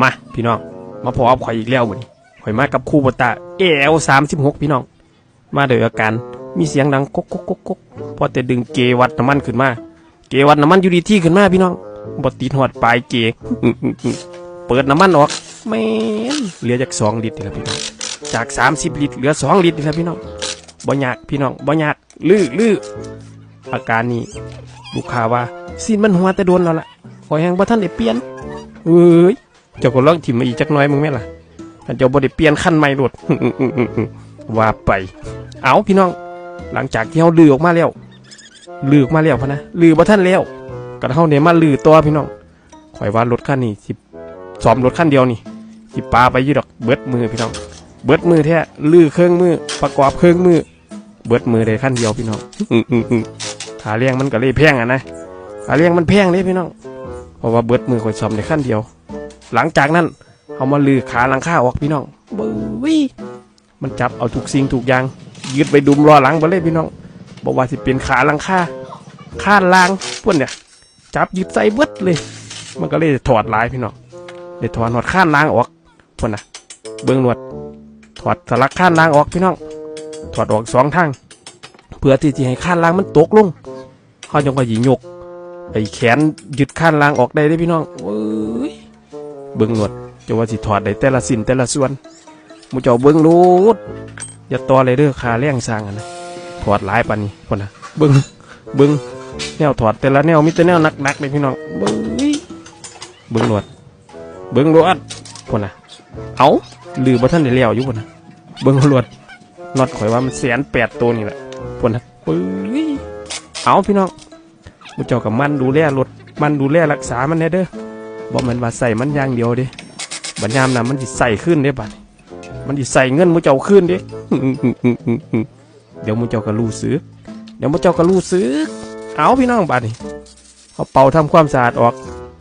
มาพี่น้อง มาพอกับข่อยอีกแล้วมื้อนี้ข่อยมากับคู่บตาเอลสามสิบหกพี่น้อง มาโดยอาการมีเสียงดังก๊กก๊กก๊กก๊กพอแต่ดึงเกวัดน้ำมันขึ้นมา เกวัดน้ำมันอยู่ดีที่ขึ้นมาพี่น้องบติดหอดปลายเกเปิดน้ำมันออกแม่นเหลือจากสองลิตรนี่แหละพี่น้อง จากสามสิบลิตรเหลือสองลิตรนี่แหละพี่น้องบ่ยากพี่น้องบ่ยากลื้อลื้ออาการนี้ลูกค้าว่าซีนมันหัวแต่โดนแล้วล่ะขอยแหงบ่ท่านได้เปลี่ยนเอ้ย เจ้าก็ลองถิ่มมาอีกจักน้อยมึงแม่ล่ะถ้าเจ้าบ่ได้เปลี่ยนขั้นใหม่โลดว่าไป เอาพี่น้อง หลังจากที่เฮาลือออกมาแล้วลือออกมาแล้วพะนะลือบ่ท่านแล้วก็เฮาเนี่ยมาลือตัวพี่น้องข่อยว่ารถคันนี้สิซ้อมรถคันเดียวนี่สิปาไปยู่ดอกเบิดมือพี่น้อง เบิดมือแท้ลือเครื่องมือประกอบเครื่องมือ เบิดมือได้ขั้นเดียวพี่น้องอืมอืมอืมขาเลี้ยงมันก็เลยแพงอะนะขาเลี้ยงมันแพงเลยพี่น้องเพราะว่าเบิดมือข่อยซ่อมได้ขั้นเดียว หลังจากนั้นเอามาลือขาหลังข้าออกพี่น้องบึ้ยมันจับเอาทุกสิ่งทุกอย่างยึดไปดุมรอหลังไปเลยพี่น้องบอกว่าสิเป็นขาหลังข้าข้านล่างพวกเนี่ย จับยึดใส่เบิดเลย มันก็เลยถอดลายพี่น้องเลยถอดหนวดข้านล่างออกพวกน่ะเบื้องหนวดถอดสลักข้านล่างออกพี่น้องถอดออกสองทางเพื่อที่จะให้ข้านล่างมันตกลงเขาจังก็หยิยกไอ้แขนยึดข้านล่างออกได้เลยพี่น้อง เบื้องหนวดจะว่าสิถอดได้แต่ละสินแต่ละส่วนมูเจ้าเบื้องรูดอย่าต่อเลยเด้อขาแรงสร้างนะถอดหลายปานนี้คนนะเบื้องเบื้องแนวถอดแต่ละแนวมีแต่แนวหนักๆเลยพี่น้องเบื้องเบื้งหนวดเบื้องรวดคนนะเอาลือบ่ท่านได้เลี้ยวอยู่คนนะเบื้องรวดน็อตข่อยว่ามันแสนแปดตัวนี่แหละคนนะเฮ้ยเอาพี่น้องมูเจ้ากับมันดูแลรถมันดูแลรักษามันแน่เด้อ บ่มันว่าใส่มันอย่างเดียวเด้บัดยามนะมันสิใส่ขึ้นเด้บัดมันสิใส่เงินมูเจ้าขึ้นเด้เดี๋ยวมูเจ้าก็รู้สึกเดี๋ยวมูเจ้าก็รู้สึกเอาพี่น้องบัดนี้เขาเป่าทำความสะอาดออก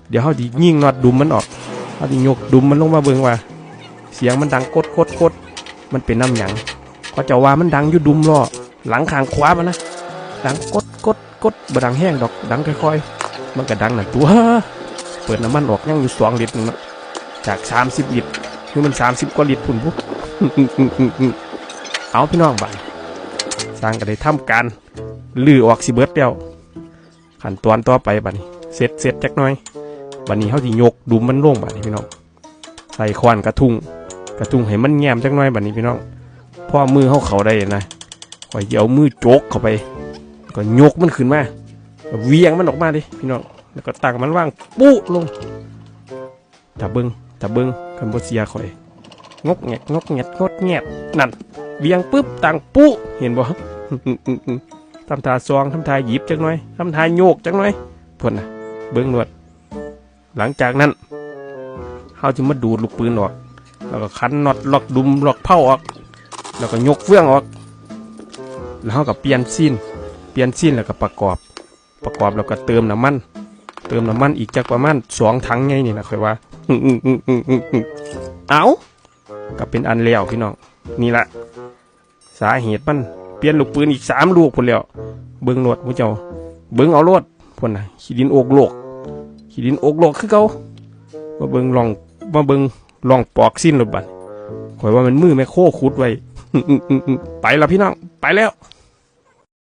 เดี๋ยวเขาดิยิงนอตดุมมันออกเขาดิยกดุมมันลงมาเบิ่งว่า เสียงมันดังกดกดกดมันเป็นน้ำหยังเขาเจะว่ามันดังอยู่ดุมล้อหลังขางขวามันนะดังกดกดกดบดังแห้งดอกดังค่อยๆมันก็ดังนั่นตัว เปิดน้ำมันออกยังอยู่สองลิตรนะจากสามสิบลิตรคือมันสามสิบกว่าลิตรพุ่นปุ๊บเอาพี่น้องบ้านสร้างก็ได้ทำการลื้อออกสิเบิร์ดแล้วขั้นตอนต่อไปบัดนี้เสร็จเสร็จจักหน่อยบัดนี้เขาสิยกดุมมันลงบัดนี้พี่น้องใส่ควานกระทุงกระทุงให้มันแง้มจักหน่อยบัดนี้พี่น้องพ่อมือเขาเขาได้นะข่อยเอามือโจกเข้าไป ก็ยกมันขึ้นมาเวียงมันออกมาดิพี่น้อง แล้วก็ตั้งมันว่างปุ๊ลงถ้าเบิ้งถ้าเบิ้งคันบ่เสียข่อย งกแงกงกแงกงดแงบนั่นเวียงปุ๊บตังปุ๊เห็นบ่ทำทาซองทำทาหยิบจังหน่อยทำทาโยกจังหน่อยพ่นนะเบิ้งหนวด หลังจากนั้นเขาจะมาดูดลูกปืนออกแล้วก็คันน็อตล็อกดุมล็อกเผาออก แล้วก็ยกเฟื่องออก แล้วเขาก็เปลี่ยนซีนเปลี่ยนซีนแล้วก็ประกอบ ประกอบแล้วก็เติมน้ำมัน เติมน้ำมันอีกจักประมาณสองถังไงนี่นะค่อยว่าเอาก็เป็นอันแล้วพี่น้องนี่ละสาเหตุมันเปลี่ยนลูกปืนอีกสามลูกคนแล้วเบิ้งโลดผู้เจ้า เบิ้งเอาโลดพ่นน่ะขีดินโอกโลกขีดินโอกโลกคือเก่ามาเบิ้งลองมาเบิ้งลองปอกสิ้นรถบัดข่อยว่ามันมือแม่โคขุดไว้ไปล้วพี่น้องไปแล้ว